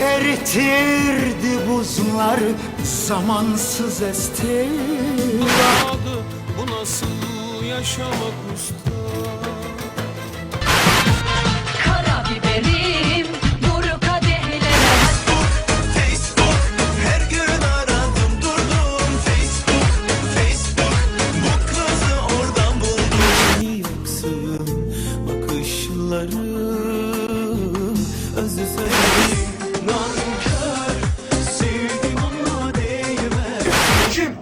Eritirdi buzlar zamansız esti bu nasıl yaşamak usta? Kara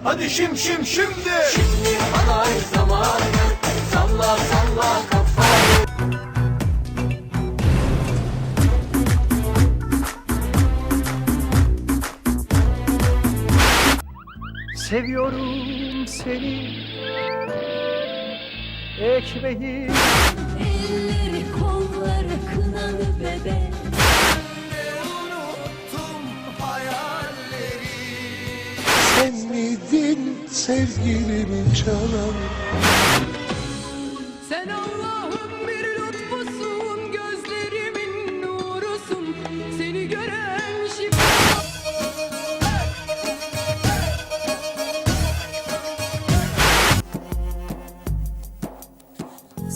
hadi şim şim şimdi. Şimdi halay zamanı salla salla kafayı. Seviyorum seni. Ekmeği. Elleri Sen miydin sevgilimi çalan Sen Allah'ın bir lütfusun Gözlerimin nurusun. Seni gören şifa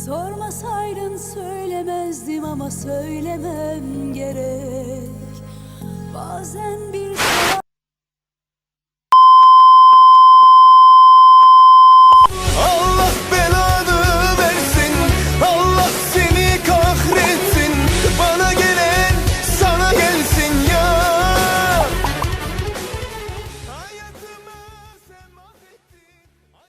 Sormasaydın söylemezdim ama söylemem gerek. Bazen